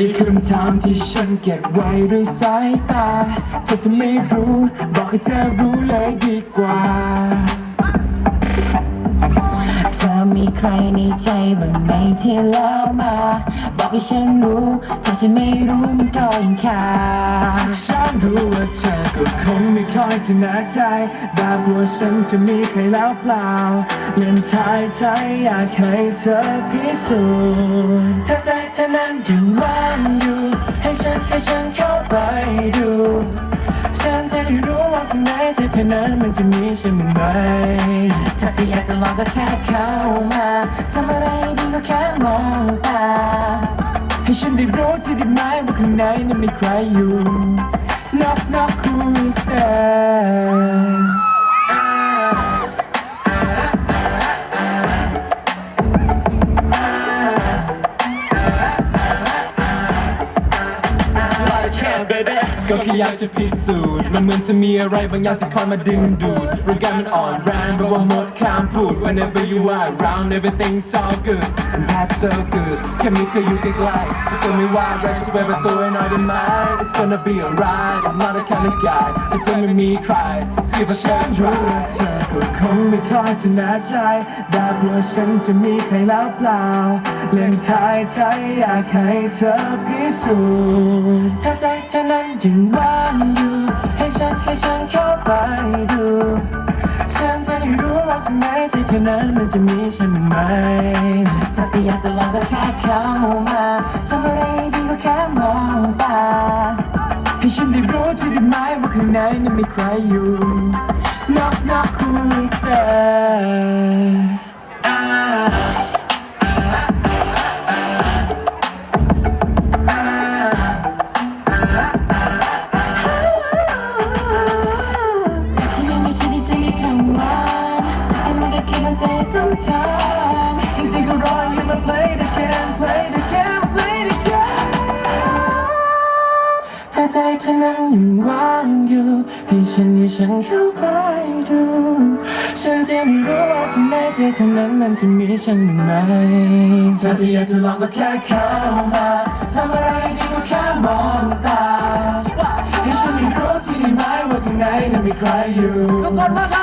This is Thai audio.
มีคำถามที่ฉันเก็บไว้ด้วยสายตาเธอจะไม่รู้ บอกให้เธอรู้เลยดีกว่า มีใครในใจบ้างไหมที่เล่ามา บอกให้ฉันรู้ ถ้าฉันไม่รู้มันก็ยังคาฉันรู้ว่าเธอก็คงไม่ค่อยถนัดใจแบบว่าฉันจะมีใครแล้วเปล่าเล่นชายใจอยากให้เธอพิสูจน์ถ้าใจเธอนั้นยังว่างอยู่ ให้ฉันให้ฉันเข้าไปดู ในใจเธอนั้นมันจะมีฉันไหมถ้าเธออยากจะลองก็แค่เข้ามาทำอะไรดีก็แค่มองตาให้ฉันได้รู้ที่ได้ไหมว่าข้างในนั้นมีใครอยู่ Knock knock who's there ก็แค่อยากจะพิสูจน์มันเหมือนจะมีอะไรบางอย่างที่คอยมาดึงดูดร่างกายมันอ่อนแรงแบบว่าหมดคำพูด Whenever you are around everything's all good and that's so good แค่มีเธออยู่ใกล้ๆจะเธอไม่ว่าอะไรช่วยประตูให้น่อยได้ไหม It's gonna be alright I'm not a kind of guy แต่เธอไม่มีใคร ที่ว่าฉันรู้ว่าเธอก็คงไม่ค่อยถนัดใจแบบว่าฉันจะมีใครแล้วเปล่า เล่นทายใจอยากให้เธอพิสูจน์ถ้าใจเธอนั้นยังว่างอยู่ ให้ฉันให้ฉันเข้าไปดูฉันจะได้รู้ว่าข้างในใจเธอนั้นมันจะมีฉันไหม ถ้าเธออยากจะลองก็แค่เข้ามาทำอะไรดีก็แค่มองตาให้ฉันได้รู้ ที่ได้ไหมว่าข้างในนั้นมีใครอยู่ Knock knock who's there ฉันยังไม่คิดที่จะมีสัมมันแต่มันก็คิดว่าใจสมทางจริงๆก็รออยู่มา play it again ใจเธอนั้นยังว่างอยู่ ให้ฉันให้ฉันเข้าไปดู ฉันจะได้รู้ว่าข้างในใจเธอนั้นมันจะมีฉันไหมถ้าเธออยากจะลองก็แค่เข้ามาทำอะไรดีก็แค่มองตา ให้ฉันได้รู้ที่ได้ไหมว่าข้างในนั้นมีใครอยู่ทุกคนว่าไง